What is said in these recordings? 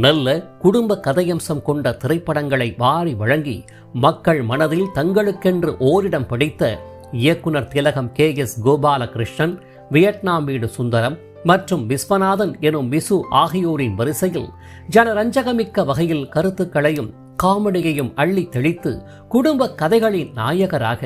நல்ல குடும்ப கதையம்சம் கொண்ட திரைப்படங்களை வாரி வழங்கி மக்கள் மனதில் தங்களுக்கென்று ஓரிடம் பிடித்த இயக்குனர் திலகம் கே எஸ் கோபாலகிருஷ்ணன் வியட்நாம் வீடு சுந்தரம் மற்றும் விஸ்வநாதன் எனும் விசு ஆகியோரின் வரிசையில் ஜனரஞ்சகமிக்க வகையில் கருத்துக்களையும் காமெடியையும் அள்ளி தெளித்து குடும்ப கதைகளின் நாயகராக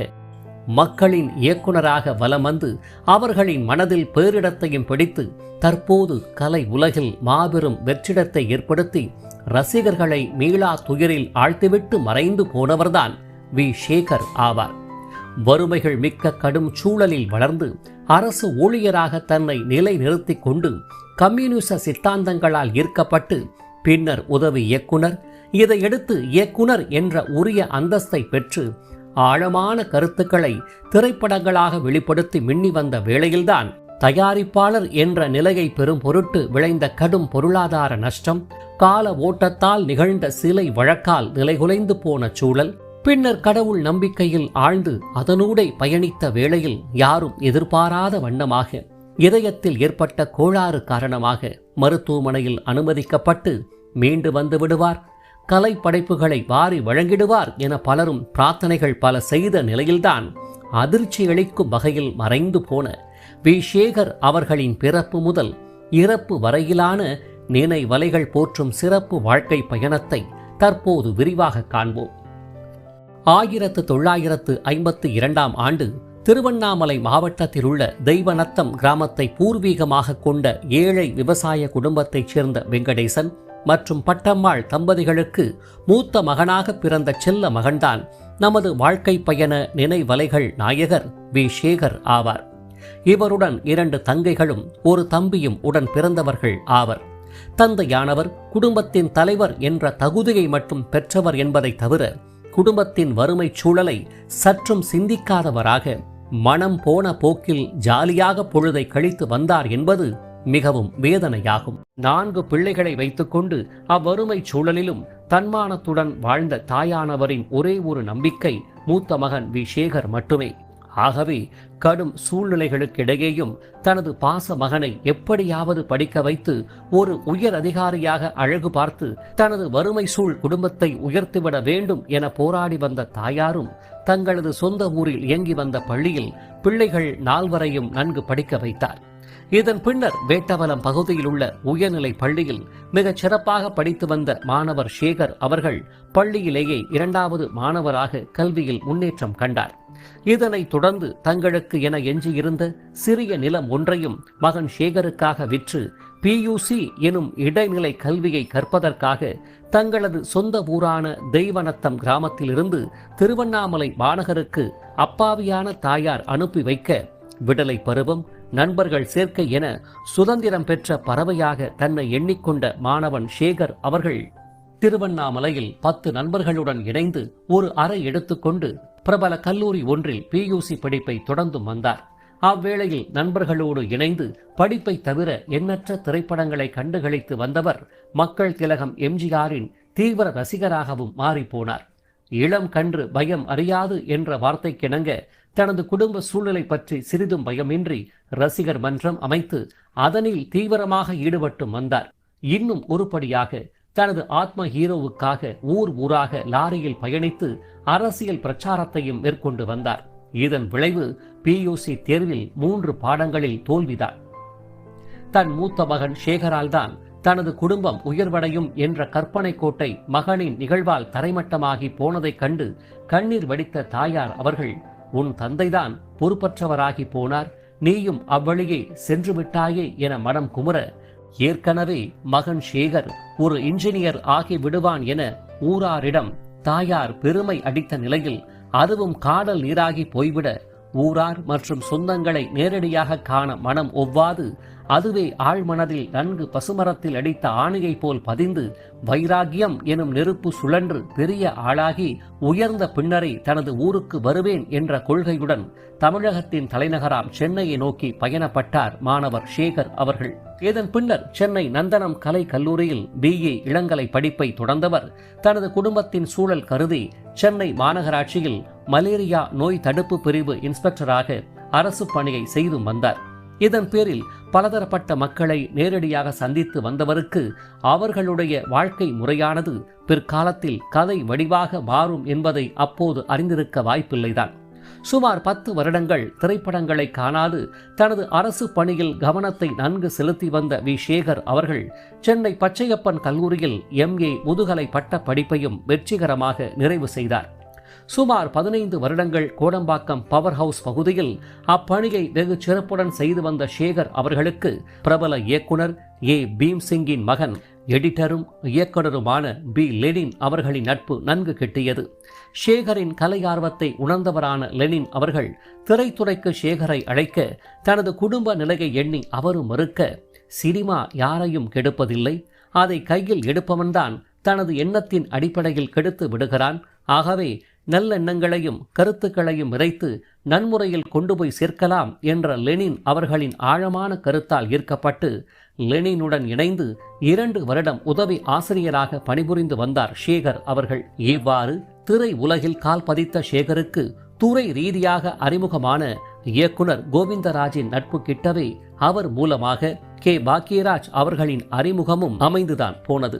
மக்களின் இயக்குனராக வலம் வந்து அவர்களின் மனதில் பேரிடத்தையும் பிடித்து தற்போது கலை உலகில் மாபெரும் வெற்றிடத்தை ஏற்படுத்தி ரசிகர்களை மீளா துயரில் ஆழ்த்திவிட்டு மறைந்து போனவர்தான் வி. சேகர் ஆவார். வறுமைகள் மிக்க கடும் சூழலில் வளர்ந்து அரசு ஊழியராக தன்னை நிலைநிறுத்தி கொண்டு கம்யூனிச சித்தாந்தங்களால் ஈர்க்கப்பட்டு பின்னர் உதவி இயக்குனர் இதையடுத்து இயக்குனர் என்ற உரிய அந்தஸ்தை பெற்று ஆழமான கருத்துக்களை திரைப்படங்களாக வெளிப்படுத்தி மின்னி வந்த வேளையில்தான் தயாரிப்பாளர் என்ற நிலையை பெறும் பொருட்டு விளைந்த கடும் பொருளாதார நஷ்டம் கால ஓட்டத்தால் நிகழ்ந்த சிலை வழக்கால் நிலைகுலைந்து போன சூழல் பின்னர் கடவுள் நம்பிக்கையில் ஆழ்ந்து அதனூடே பயணித்த வேளையில் யாரும் எதிர்பாராத வண்ணமாக இதயத்தில் ஏற்பட்ட கோளாறு காரணமாக மருத்துவமனையில் அனுமதிக்கப்பட்டு மீண்டு வந்து விடுவார். கலை படைப்புகளை வாரி வழங்கிடுவார் என பலரும் பிரார்த்தனைகள் பல செய்த நிலையில்தான் அதிர்ச்சி அளிக்கும் வகையில் மறைந்து போன வி. சேகர் அவர்களின் பிறப்பு முதல் இறப்பு வரையிலான நினைவலைகள் போற்றும் சிறப்பு வாழ்க்கை பயணத்தை தற்போது விரிவாக காண்போம். ஆயிரத்து தொள்ளாயிரத்து ஐம்பத்து இரண்டாம் ஆண்டு திருவண்ணாமலை மாவட்டத்தில் உள்ள தெய்வநத்தம் கிராமத்தை பூர்வீகமாக கொண்ட ஏழை விவசாய குடும்பத்தைச் சேர்ந்த வெங்கடேசன் மற்றும் பட்டம்மாள் தம்பதிகளுக்கு மூத்த மகனாக பிறந்த செல்ல மகன்தான் நமது வாழ்க்கை பயண நினைவலைகள் நாயகர் வி. சேகர் ஆவார். இவருடன் இரண்டு தங்கைகளும் ஒரு தம்பியும் உடன் பிறந்தவர்கள் ஆவர். தந்தையானவர் குடும்பத்தின் தலைவர் என்ற தகுதியை மட்டும் பெற்றவர் என்பதை தவிர குடும்பத்தின் வறுமை சூழலை சற்றும் சிந்திக்காதவராக மனம் போன போக்கில் ஜாலியாக பொழுதை கழித்து வந்தார் என்பது மிகவும் வேதனையாகும். நான்கு பிள்ளைகளை வைத்துக்கொண்டு அவ்வறுமை சூழலிலும் தன்மானத்துடன் வாழ்ந்த தாயானவரின் ஒரே ஒரு நம்பிக்கை மூத்த மகன் வி. சேகர் மட்டுமே. ஆகவே கடும் சூழ்நிலைகளுக்கிடையேயும் தனது பாச மகனை எப்படியாவது படிக்க வைத்து ஒரு உயர் அதிகாரியாக அழகு பார்த்து தனது வறுமை சூழ் குடும்பத்தை உயர்த்திவிட வேண்டும் என போராடி வந்த தாயாரும் தங்களது சொந்த ஊரில் இயங்கி வந்த பள்ளியில் பிள்ளைகள் நால்வரையும் நன்கு படிக்க வைத்தார். இதன் பின்னர் வேட்டவலம் பகுதியில் உள்ள உயர்நிலை பள்ளியில் மிகச் சிறப்பாக படித்து வந்த மாணவர் சேகர் அவர்கள் பள்ளியிலேயே இரண்டாவது மாணவராக கல்வியில் முன்னேற்றம் கண்டார். இதனைத் தொடர்ந்து தங்களுக்கு என எஞ்சியிருந்த சிறிய நிலம் ஒன்றையும் மகன் சேகருக்காக விற்று பியூசி எனும் இடைநிலை கல்வியை கற்பதற்காக தங்களது சொந்த ஊரான தெய்வநத்தம் கிராமத்திலிருந்து திருவண்ணாமலை மாநகருக்கு அப்பாவியான தாயார் அனுப்பி வைக்க விடலை பருவம் நண்பர்கள் சேர்க்கை என சுதந்திரம் பெற்ற பறவையாக தன்னை எண்ணிக்கொண்ட மாணவன் சேகர் அவர்கள் திருவண்ணாமலையில் பத்து நண்பர்களுடன் இணைந்து ஒரு அறை எடுத்துக்கொண்டு பிரபல கல்லூரி ஒன்றில் பியூசி படிப்பை தொடர்ந்து வந்தார். அவ்வேளையில் நண்பர்களோடு இணைந்து படிப்பை தவிர எண்ணற்ற திரைப்படங்களை கண்டுகளித்து வந்தவர் மக்கள் திலகம் எம்ஜிஆரின் தீவிர ரசிகராகவும் மாறிப்போனார். இளம் கன்று பயம் அறியாது என்ற வார்த்தைக்கிணங்க தனது குடும்ப சூழ்நிலை பற்றி சிறிதும் பயமின்றி ரசிகர் மன்றம் அமைத்து அதனில் தீவிரமாக ஈடுபட்டு வந்தார். இன்னும் ஒருபடியாக தனது ஆத்ம ஹீரோவுக்காக ஊர் ஊராக லாரியில் பயணித்து அரசியல் பிரச்சாரத்தையும் மேற்கொண்டு வந்தார். இதன் விளைவு பியூசி தேர்வில் மூன்று பாடங்களில் தோல்விதான். தன் மூத்த மகன் சேகரால் தான் தனது குடும்பம் உயர்வடையும் என்ற கற்பனை கோட்டை மகனின் நிகழ்வால் தரைமட்டமாகி போனதைக் கண்டு கண்ணீர் வடித்த தாயார் அவர்கள் உன் தந்தைதான் பொறுப்பற்றவராகி போனார் நீயும் அவ்வழியே சென்று விட்டாயே என மனம் குமுற ஏற்கனவே மகன் சேகர் ஒரு இன்ஜினியர் ஆகி விடுவான் என ஊராரிடம் தாயார் பெருமை அடித்த நிலையில் அதுவும் காடல் நீராகி போய்விட ஊரார் மற்றும் சொந்தங்களை நேரடியாக காண மனம் ஒவ்வாது அதுவே ஆழ்மனதில் நன்கு பசுமரத்தில் அடித்த ஆணையைப் போல் பதிந்து வைராகியம் எனும் நெருப்பு சுழன்று பெரிய ஆளாகி உயர்ந்த பின்னரை தனது ஊருக்கு வருவேன் என்ற கொள்கையுடன் தமிழகத்தின் தலைநகராம் சென்னையை நோக்கி பயணப்பட்டார் மாணவர் சேகர் அவர்கள். இதன் பின்னர் சென்னை நந்தனம் கலை கல்லூரியில் பிஏ இளங்கலை படிப்பை தொடர்ந்தவர். தனது குடும்பத்தின் சூழல் கருதி சென்னை மாநகராட்சியில் மலேரியா நோய் தடுப்பு பிரிவு இன்ஸ்பெக்டராக அரசு பணியை செய்து வந்தார். இதன் பேரில் பலதரப்பட்ட மக்களை நேரடியாக சந்தித்து வந்தவருக்கு அவர்களுடைய வாழ்க்கை முறையானது பிற்காலத்தில் கதை வடிவாக மாறும் என்பதை அப்போது அறிந்திருக்க வாய்ப்பில்லைதான். சுமார் பத்து வருடங்கள் திரைப்படங்களை காணாது தனது அரசு பணியில் கவனத்தை நன்கு செலுத்தி வந்த வி. சேகர் அவர்கள் சென்னை பச்சையப்பன் கல்லூரியில் எம்ஏ முதுகலை பட்ட படிப்பையும் வெற்றிகரமாக நிறைவு செய்தார். சுமார் பதினைந்து வருடங்கள் கோடம்பாக்கம் பவர் ஹவுஸ் பகுதியில் அப்பணியை வெகு சிறப்புடன் செய்து வந்த சேகர் அவர்களுக்கு பிரபல இயக்குனர் ஏ பீம்சிங்கின் மகன் எடிட்டரும் இயக்குனருமான பி லெனின் அவர்களின் நட்பு நன்கு கிட்டியது. ஷேகரின் கலை ஆர்வத்தை உணர்ந்தவரான லெனின் அவர்கள் திரைத்துறைக்கு ஷேகரை அழைக்க தனது குடும்ப நிலையை எண்ணி அவரும் மறுக்க சினிமா யாரையும் கெடுப்பதில்லை. அதை கையில் எடுப்பவன்தான் தனது எண்ணத்தின் அடிப்படையில் கெடுத்து விடுகிறான். ஆகவே நல்லெண்ணங்களையும் கருத்துக்களையும் இறைத்து நன்முறையில் கொண்டு போய் சேர்க்கலாம் என்ற லெனின் அவர்களின் ஆழமான கருத்தால் ஈர்க்கப்பட்டு லெனினுடன் இணைந்து இரண்டு வருடம் உதவி ஆசிரியராக பணிபுரிந்து வந்தார் ஷேகர் அவர்கள். இவ்வாறு திரை உலகில் கால் பதித்த ஷேகருக்கு துறை ரீதியாக அறிமுகமான இயக்குனர் கோவிந்தராஜின் நட்பு கிட்டவே அவர் மூலமாக கே. பாக்கியராஜ் அவர்களின் அறிமுகமும் அமைந்துதான் போனது.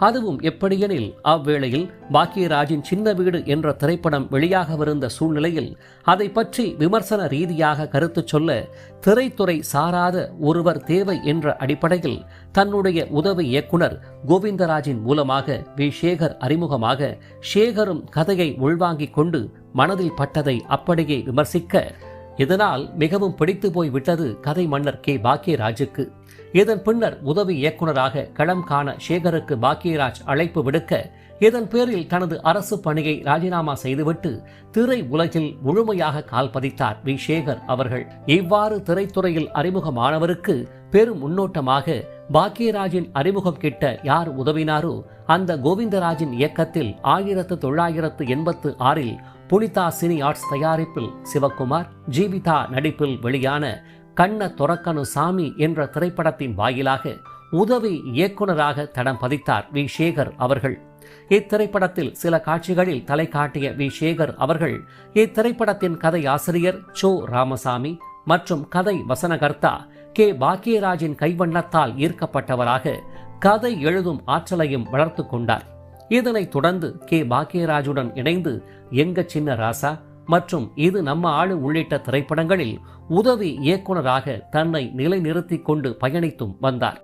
அதுவும் எப்படியெனில் அவ்வேளையில் பாக்கியராஜின் சின்ன வீடு என்ற திரைப்படம் வெளியாகவிருந்த சூழ்நிலையில் அதை பற்றி விமர்சன ரீதியாக கருத்து சொல்ல திரைத்துறை சாராத ஒருவர் தேவை என்ற அடிப்படையில் தன்னுடைய உதவி இயக்குனர் கோவிந்தராஜின் மூலமாக வி. சேகர் அறிமுகமாக சேகரும் கதையை உள்வாங்கிக் கொண்டு மனதில் பட்டதை அப்படியே விமர்சிக்க இதனால் மிகவும் பிடித்து போய் விட்டது கதை மன்னர் கே. பாக்கியராஜுக்கு. இதன் பின்னர் உதவி இயக்குநராக களம் காண சேகருக்கு பாக்கியராஜ் அழைப்பு விடுக்க இதன் பேரில் தனது அரசு பணியை ராஜினாமா செய்துவிட்டு திரை உலகில் முழுமையாக கால் பதித்தார் வி. சேகர் அவர்கள். இவ்வாறு திரைத்துறையில் அறிமுகமானவருக்கு பெரும் முன்னோட்டமாக பாக்கியராஜின் அறிமுகம் கிட்ட யார் உதவினாரோ அந்த கோவிந்தராஜின் இயக்கத்தில் ஆயிரத்து தொள்ளாயிரத்து எண்பத்து ஆறில் புனிதா சினி ஆர்ட்ஸ் தயாரிப்பில் சிவகுமார் ஜீவிதா நடிப்பில் வெளியான கண்ண தொரக்கனு சாமி என்ற திரைப்படத்தின் வாயிலாக உதவி இயக்குனராக தடம் பதித்தார் வி. சேகர் அவர்கள். இத்திரைப்படத்தில் சில காட்சிகளில் தலை காட்டிய வி. சேகர் அவர்கள் இத்திரைப்படத்தின் கதை ஆசிரியர் சோ. ராமசாமி மற்றும் கதை வசனகர்த்தா கே. பாக்கியராஜின் கைவண்ணத்தால் ஈர்க்கப்பட்டவராக கதை எழுதும் ஆற்றலையும் வளர்த்து கொண்டார். இதனைத் தொடர்ந்து கே. பாக்கியராஜுடன் இணைந்து எங்க சின்ன ராசா மற்றும் இது நம்ம ஆளு உள்ளிட்ட திரைப்படங்களில் உதவி இயக்குனராக தன்னை நிலைநிறுத்திக் கொண்டு பயணித்தும் வந்தார்.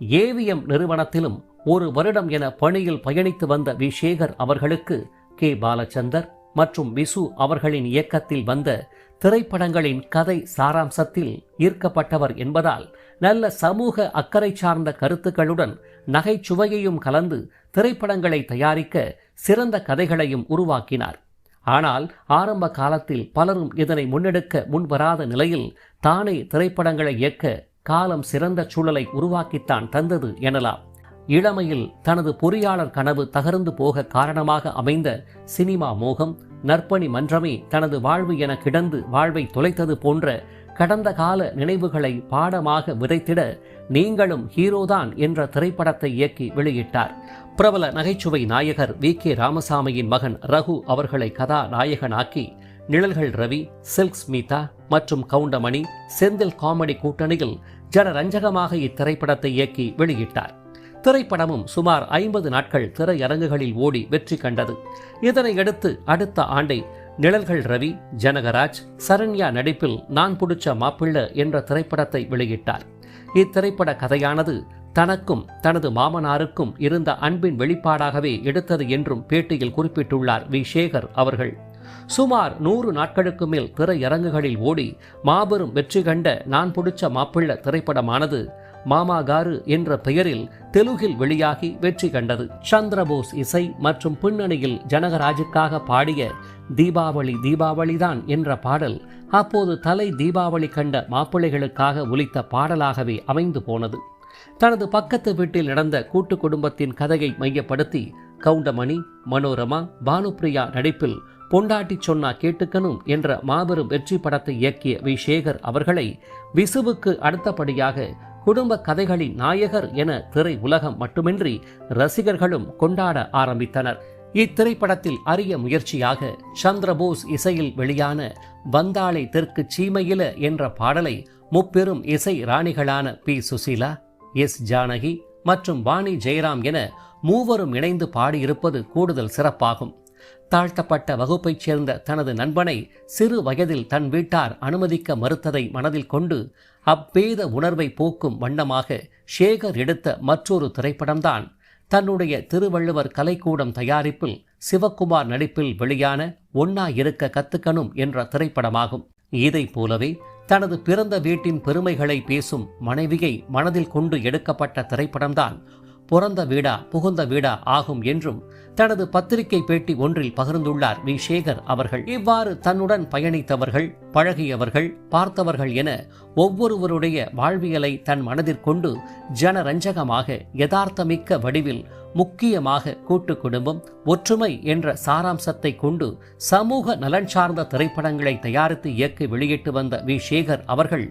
ஏவிஎம் நிறுவனத்திலும் ஒரு வருடம் என பணியில் பயணித்து வந்த வி. சேகர் அவர்களுக்கு கே. பாலச்சந்தர் மற்றும் விசு அவர்களின் இயக்கத்தில் வந்த திரைப்படங்களின் கதை சாராம்சத்தில் ஈர்க்கப்பட்டவர் என்பதால் நல்ல சமூக அக்கறை சார்ந்த கருத்துக்களுடன் நகைச்சுவையையும் கலந்து திரைப்படங்களை தயாரிக்க சிறந்த கதைகளையும் உருவாக்கினார். ஆனால் ஆரம்ப காலத்தில் பலரும் இதனை முன்னெடுக்க முன்வராத நிலையில் தானே திரைப்படங்களை இயக்க காலம் சிறந்த சூழலை உருவாக்கித்தான் தந்தது எனலாம். இளமையில் தனது பொறியாளர் கனவு தகர்ந்து போக காரணமாக அமைந்த சினிமா மோகம் நற்பணி மன்றமே தனது வாழ்வு என கிடந்து வாழ்வை தொலைத்தது போன்ற கடந்த கால நினைவுகளை பாடமாக விதைத்திட நீங்களும் ஹீரோதான் என்ற திரைப்படத்தை இயக்கி வெளியிட்டார். பிரபல நகைச்சுவை நாயகர் வி. கே. ராமசாமியின் மகன் ரகு அவர்களை கதாநாயகனாக்கி நிழல்கள் ரவி சில்க் ஸ்மிதா மற்றும் கவுண்டமணி செந்தில் காமெடி கூட்டணியில் ஜனரஞ்சகமாக இத்திரைப்படத்தை இயக்கி வெளியிட்டார். திரைப்படமும் சுமார் ஐம்பது நாட்கள் திரையரங்குகளில் ஓடி வெற்றி கண்டது. இதனையடுத்து அடுத்த ஆண்டை நிழல்கள் ரவி ஜனகராஜ் சரண்யா நடிப்பில் நான் புடிச்ச மாப்பிள்ள என்ற திரைப்படத்தை வெளியிட்டார். இத்திரைப்பட கதையானது தனக்கும் தனது மாமனாருக்கும் இருந்த அன்பின் வெளிப்பாடாகவே எடுத்தது என்றும் பேட்டியில் குறிப்பிட்டுள்ளார் வி. சேகர் அவர்கள். சுமார் நூறு நாட்களுக்கு மேல் திரையரங்குகளில் ஓடி மாபெரும் வெற்றி கண்ட நான் புடிச்ச மாப்பிள்ள திரைப்படமானது மாமா காரு என்ற பெயரில் தெலுங்கில் வெளியாகி வெற்றி கண்டது. சந்திரபோஸ் இசை மற்றும் பின்னணியில் ஜனகராஜுக்காக பாடிய தீபாவளி தீபாவளிதான் என்ற பாடல் அப்போது தலை தீபாவளி கண்ட மாப்பிள்ளைகளுக்காக ஒலித்த பாடலாகவே அமைந்து போனது. தனது பக்கத்து வீட்டில் நடந்த கூட்டு குடும்பத்தின் கதையை மையப்படுத்தி கவுண்டமணி மனோரமா பானுப்பிரியா நடிப்பில் பொண்டாட்டி சொன்னா கேட்டுக்கணும் என்ற மாபெரும் வெற்றி படத்தை இயக்கிய வி. சேகர் அவர்களை விசுவுக்கு அடுத்தபடியாக குடும்ப கதைகளின் நாயகர் என திரை உலகம் மட்டுமின்றி ரசிகர்களும் கொண்டாட ஆரம்பித்தனர். இத்திரைப்படத்தில் அரிய முயற்சியாக சந்திரபோஸ் இசையில் வெளியான வந்தாளை தெற்கு சீமையில என்ற பாடலை முப்பெரும் இசை ராணிகளான பி. சுசீலா எஸ். ஜானகி மற்றும் வாணி ஜெயராம் என மூவரும் இணைந்து பாடியிருப்பது கூடுதல் சிறப்பாகும். தாழ்த்தப்பட்ட வகுப்பைச் சேர்ந்த தனது நண்பனை சிறு வயதில் தன் வீட்டார் அனுமதிக்க மறுத்ததை மனதில் கொண்டு அப்பேத உணர்வை போக்கும் வண்ணமாக ஷேகர் எடுத்த மற்றொரு திரைப்படம்தான் தன்னுடைய திருவள்ளுவர் கலைக்கூடம் தயாரிப்பில் சிவக்குமார் நடிப்பில் வெளியான ஒன்னா இருக்க கத்துக்கணும் என்ற திரைப்படமாகும். இதைப் போலவே தனது பிறந்த வீட்டின் பெருமைகளை பேசும் மனைவியை மனதில் கொண்டு எடுக்கப்பட்ட திரைப்படம்தான் பிறந்த வீடா புகுந்த வீடா ஆகும் என்றும் தனது பத்திரிகை பேட்டி ஒன்றில் பகிர்ந்துள்ளார் வி. சேகர் அவர்கள். இவ்வாறு தன்னுடன் பயணித்தவர்கள் பழகியவர்கள் பார்த்தவர்கள் என ஒவ்வொருவருடைய வாழ்வியலை தன் மனதிற்கொண்டு ஜனரஞ்சகமாக யதார்த்தமிக்க வடிவில் முக்கியமாக கூட்டு குடும்பம் ஒற்றுமை என்ற சாராம்சத்தை கொண்டு சமூக நலன் சார்ந்த திரைப்படங்களை தயாரித்து இயக்கி வெளியிட்டு வந்த வி. சேகர் அவர்கள்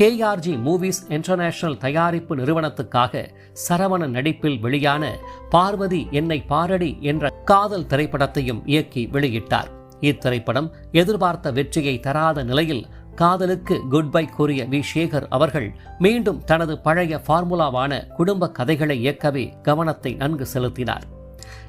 கேஆர்ஜி மூவிஸ் இன்டர்நேஷனல் தயாரிப்பு நிறுவனத்துக்காக சரவண நடிப்பில் வெளியான பார்வதி என்னை பாரடி என்ற காதல் திரைப்படத்தையும் இயக்கி வெளியிட்டார். இத்திரைப்படம் எதிர்பார்த்த வெற்றியை தராத நிலையில் காதலுக்கு குட் பை கூறிய வி. சேகர் அவர்கள் மீண்டும் தனது பழைய ஃபார்முலாவான குடும்ப கதைகளை இயக்கவே கவனத்தை நன்கு செலுத்தினார்.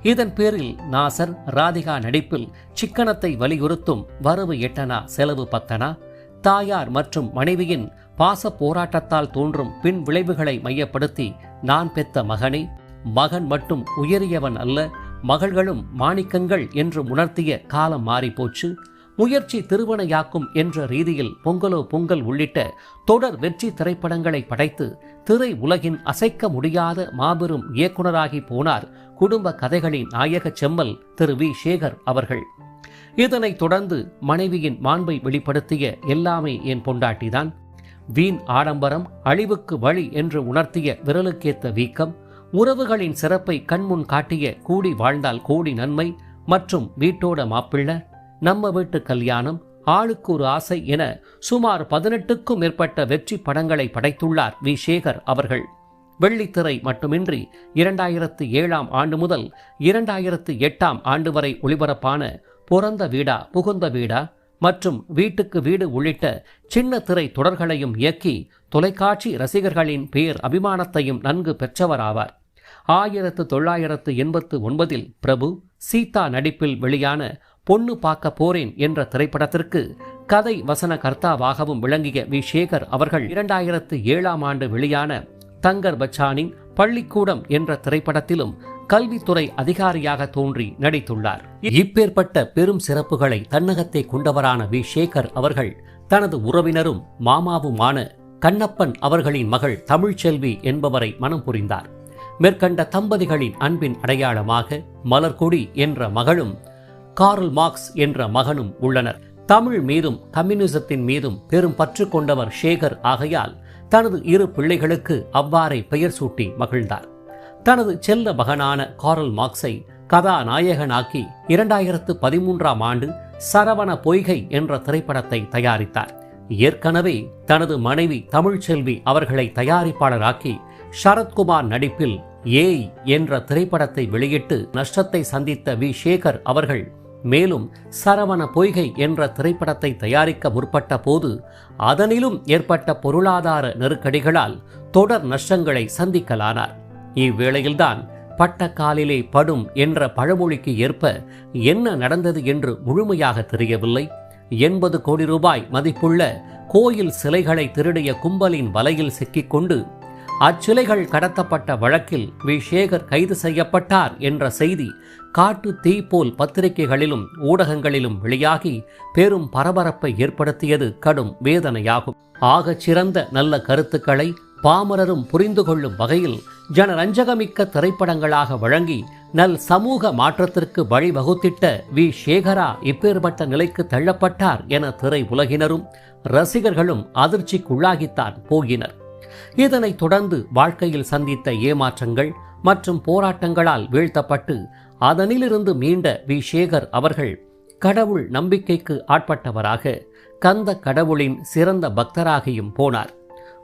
இதன் பேரில் நாசர் ராதிகா நடிப்பில் சிக்கனத்தை வலியுறுத்தும் வரவு எட்டனா செலவு பத்தனா தாயார் மற்றும் மனைவியின் பாச போராட்டத்தால் தோன்றும் பின் விளைவுகளை மையப்படுத்தி நான் பெத்த மகனே மகன் மட்டும் உயரியவன் அல்ல மகள்களும் மாணிக்கங்கள் என்று உணர்த்திய காலம் மாறிப்போச்சு. முயற்சி திருவனையாக்கும் என்ற ரீதியில் பொங்கலோ பொங்கல் உள்ளிட்ட தொடர் வெற்றி திரைப்படங்களை படைத்து திரை உலகின் அசைக்க முடியாத மாபெரும் இயக்குனராகி போனார் குடும்ப கதைகளின் நாயக செம்மல் திரு வி. சேகர் அவர்கள். இதனைத் தொடர்ந்து மனைவியின் மாண்பை வெளிப்படுத்திய எல்லாமே என் பொண்டாட்டிதான். வீண் ஆடம்பரம் அழிவுக்கு வழி என்று உணர்த்திய விரலுக்கேத்த வீக்கம் உறவுகளின் சிறப்பை கண்முன் காட்டிய கூடி வாழ்ந்தால் கூடி நன்மை மற்றும் வீட்டோட மாப்பிள்ள நம்ம வீட்டு கல்யாணம் ஆளுக்கு ஒரு ஆசை என சுமார் பதினெட்டுக்கும் மேற்பட்ட வெற்றி படங்களை படைத்துள்ளார் வி. சேகர் அவர்கள். வெள்ளித்திரை மட்டுமின்றி இரண்டாயிரத்து ஏழாம் ஆண்டு முதல் இரண்டாயிரத்து எட்டாம் ஆண்டு வரை ஒளிபரப்பான பிறந்த வீடா புகுந்த வீடா மற்றும் வீட்டுக்கு வீடு உள்ளிட்ட சின்ன திரை தொடர்களையும் இயக்கி தொலைக்காட்சி ரசிகர்களின் பேர் அபிமானத்தையும் நன்கு பெற்றவராவார் ஆயிரத்து தொள்ளாயிரத்து எண்பத்து ஒன்பதில் பிரபு சீதா நடிப்பில் வெளியான பொண்ணு பார்க்க போறேன் என்ற திரைப்படத்திற்கு கதை வசன கர்த்தாவாகவும் விளங்கிய வி. சேகர் அவர்கள் இரண்டாயிரத்து ஏழாம் ஆண்டு வெளியான தங்கர் பச்சானின் பள்ளிக்கூடம் என்ற திரைப்படத்திலும் கல்வித்துறை அதிகாரியாக தோன்றி நடித்துள்ளார். இப்பேற்பட்ட பெரும் சிறப்புகளை தன்னகத்தை கொண்டவரான வி. சேகர் அவர்கள் தனது உறவினரும் மாமாவுமான கண்ணப்பன் அவர்களின் மகள் தமிழ்ச்செல்வி என்பவரை மனம் புரிந்தார். மேற்கண்ட தம்பதிகளின் அன்பின் அடையாளமாக மலர்கொடி என்ற மகளும் கார்ல் மார்க்ஸ் என்ற மகனும் உள்ளனர். தமிழ் மீதும் கம்யூனிசத்தின் மீதும் பெரும் பற்று கொண்டவர் சேகர் ஆகையால் தனது இரு பிள்ளைகளுக்கு அவ்வாறே பெயர் சூட்டி மகிழ்ந்தார். தனது செல்ல மகனான காரல் மார்க்ஸை கதாநாயகனாக்கி இரண்டாயிரத்து பதிமூன்றாம் ஆண்டு சரவண பொய்கை என்ற திரைப்படத்தை தயாரித்தார். ஏற்கனவே தனது மனைவி தமிழ்ச்செல்வி அவர்களை தயாரிப்பாளராக்கி சரத்குமார் நடிப்பில் ஏய் என்ற திரைப்படத்தை வெளியிட்டு நஷ்டத்தை சந்தித்த வி. சேகர் அவர்கள் மேலும் சரவண பொய்கை என்ற திரைப்படத்தை தயாரிக்க முற்பட்ட போது அதனிலும் ஏற்பட்ட பொருளாதார நெருக்கடிகளால் தொடர் நஷ்டங்களை சந்திக்கலானார். இவ்வேளையில்தான் பட்ட காலிலே படும் என்ற பழமொழிக்கு ஏற்ப என்ன நடந்தது என்று முழுமையாக தெரியவில்லை. எண்பது கோடி ரூபாய் மதிப்புள்ள கோயில் சிலைகளை திருடிய கும்பலின் வலையில் சிக்கிக்கொண்டு அச்சிலைகள் கடத்தப்பட்ட வழக்கில் வி. சேகர் கைது செய்யப்பட்டார் என்ற செய்தி காட்டு தீ போல் பத்திரிகைகளிலும் ஊடகங்களிலும் வெளியாகி பெரும் பரபரப்பை ஏற்படுத்தியது கடும் வேதனையாகும். ஆகச் சிறந்த நல்ல கருத்துக்களை பாமரரும் புரிந்து கொள்ளும் வகையில் ஜனரஞ்சகமிக்க திரைப்படங்களாக வழங்கி நல் சமூக மாற்றத்திற்கு வழிவகுத்திட்ட வி. சேகரா இப்பேற்பட்ட நிலைக்கு தள்ளப்பட்டார் என திரை உலகினரும் ரசிகர்களும் அதிர்ச்சிக்குள்ளாகித்தான் போகினர். இதனைத் தொடர்ந்து வாழ்க்கையில் சந்தித்த ஏமாற்றங்கள் மற்றும் போராட்டங்களால் வீழ்த்தப்பட்டு அதனிலிருந்து மீண்ட வி. சேகர் அவர்கள் கடவுள் நம்பிக்கைக்கு ஆட்பட்டவராக கந்த கடவுளின் சிறந்த பக்தராகியும் போனார்.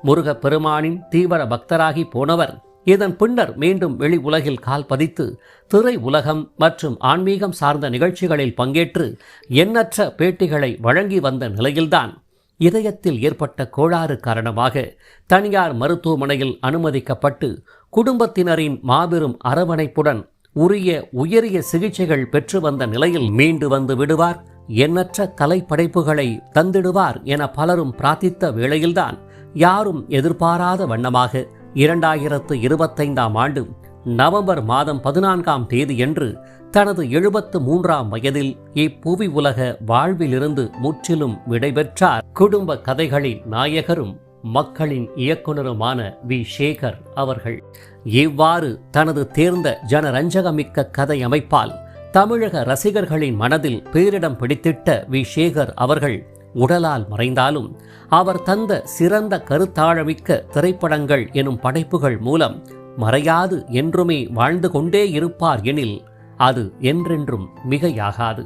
முருகப் பெருமானின் தீவிர பக்தராகி போனவர் இதன் பின்னர் மீண்டும் வெளி உலகில் கால் பதித்து திரை உலகம் மற்றும் ஆன்மீகம் சார்ந்த நிகழ்ச்சிகளில் பங்கேற்று எண்ணற்ற பேட்டிகளை வழங்கி வந்த நிலையில்தான் இதயத்தில் ஏற்பட்ட கோளாறு காரணமாக தனியார் மருத்துவமனையில் அனுமதிக்கப்பட்டு குடும்பத்தினரின் மாபெரும் அரவணைப்புடன் உரிய உயரிய சிகிச்சைகள் பெற்று வந்த நிலையில் மீண்டு வந்து விடுவார். எண்ணற்ற கலைப்படைப்புகளை தந்திடுவார் என பலரும் பிரார்த்தித்த வேளையில்தான் யாரும் எதிர்பாராத வண்ணமாக இரண்டாயிரத்து இருபத்தைந்தாம் ஆண்டு நவம்பர் மாதம் பதினான்காம் தேதியன்று தனது எழுபத்து மூன்றாம் வயதில் இப்புவி உலக வாழ்விலிருந்து முற்றிலும் விடைபெற்றார். குடும்ப கதைகளின் நாயகரும் மக்களின் இயக்குனருமான வி. சேகர் அவர்கள். இவ்வாறு தனது தேர்ந்த ஜனரஞ்சகமிக்க கதை அமைப்பால் தமிழக ரசிகர்களின் மனதில் பேரிடம் பிடித்திட்ட வி. சேகர் அவர்கள் உடலால் மறைந்தாலும் அவர் தந்த சிறந்த கருத்தாழமிக்க திரைப்படங்கள் எனும் படைப்புகள் மூலம் மறையாது என்றுமே வாழ்ந்து கொண்டே இருப்பார் எனில் அது என்றென்றும் மிகையாகாது.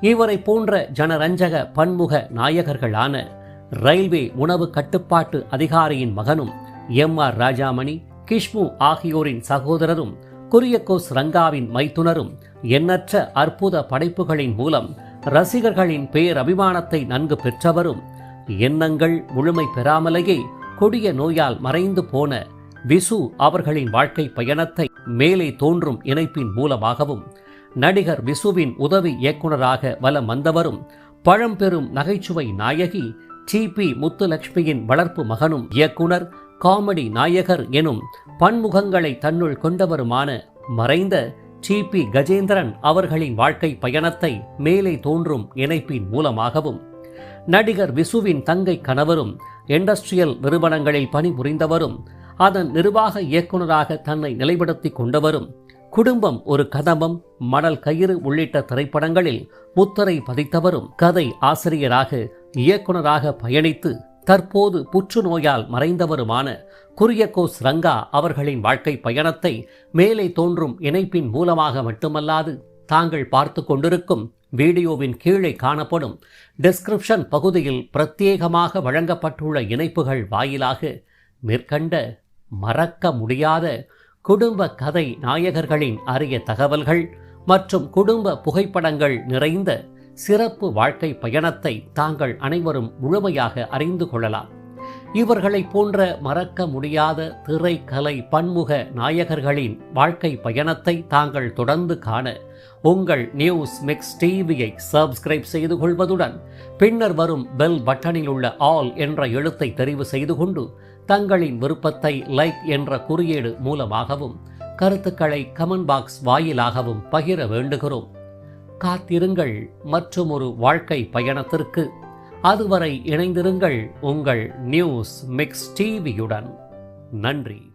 இவரை போன்ற ஜனரஞ்சக பன்முக நாயகர்களான ரயில்வே உணவு கட்டுப்பாட்டு அதிகாரியின் மகனும் எம் ஆர் ராஜாமணி கிஷ்மு ஆகியோரின் சகோதரரும் குரியகோஸ் ரங்காவின் மைத்துனரும் எண்ணற்ற அற்புத படைப்புகளின் மூலம் ரசிகர்களின் பேரபிமானத்தை நன்கு பெற்றவரும் எண்ணங்கள் முழுமை பெறாமலேயே கொடிய நோயால் மறைந்து போன விசு அவர்களின் வாழ்க்கை பயணத்தை மேலே தோன்றும் இணைப்பின் மூலமாகவும் நடிகர் விசுவின் உதவி இயக்குனராக வலம் வந்தவரும் பழம்பெரும் நகைச்சுவை நாயகி டி பி முத்துலட்சுமியின் வளர்ப்பு மகனும் இயக்குனர் காமெடி நாயகர் எனும் பன்முகங்களை தன்னுள் கொண்டவருமான மறைந்த டி பி கஜேந்திரன் அவர்களின் வாழ்க்கை பயணத்தை மேலே தோன்றும் இணைப்பின் மூலமாகவும் நடிகர் விசுவின் தங்கை கணவரும் இண்டஸ்ட்ரியல் நிறுவனங்களில் பணிபுரிந்தவரும் அதன் நிர்வாக இயக்குனராக தன்னை நிலைப்படுத்திக் கொண்டவரும் குடும்பம் ஒரு கதம்பம் மணல் கயிறு உள்ளிட்ட திரைப்படங்களில் முத்தரை பதித்தவரும் கதை ஆசிரியராக இயக்குனராக பயணித்து தற்போது புற்றுநோயால் மறைந்தவருமான குரியகோஸ் ரங்கா அவர்களின் வாழ்க்கை பயணத்தை மேலே தோன்றும் இணைப்பின் மூலமாக மட்டுமல்லாது தாங்கள் பார்த்து கொண்டிருக்கும் வீடியோவின் கீழே காணப்படும் டிஸ்கிரிப்ஷன் பகுதியில் பிரத்யேகமாக வழங்கப்பட்டுள்ள இணைப்புகள் வாயிலாக மேற்கண்ட மறக்க முடியாத குடும்ப கதை நாயகர்களின் அரிய தகவல்கள் மற்றும் குடும்ப புகைப்படங்கள் நிறைந்த சிறப்பு வாழ்க்கை பயணத்தை தாங்கள் அனைவரும் முழுமையாக அறிந்து கொள்ளலாம். இவர்களைப் போன்ற மறக்க முடியாத திரை கலை பன்முக நாயகர்களின் வாழ்க்கை பயணத்தை தாங்கள் தொடர்ந்து காண உங்கள் நியூஸ் மிக்ஸ் டிவியை சப்ஸ்கிரைப் செய்து கொள்வதுடன் பின்னர் வரும் பெல் பட்டனில் உள்ள ஆல் என்ற எழுத்தை தெரிவு செய்து கொண்டு தங்களின் விருப்பத்தை லைக் என்ற குறியீடு மூலமாகவும் கருத்துக்களை கமெண்ட் பாக்ஸ் வாயிலாகவும் பகிர வேண்டுகிறோம். காத்திருங்கள் மற்றும் ஒரு வாழ்க்கை பயணத்திற்கு. அதுவரை இணைந்திருங்கள் உங்கள் நியூஸ் மிக்ஸ் டிவியுடன் நன்றி.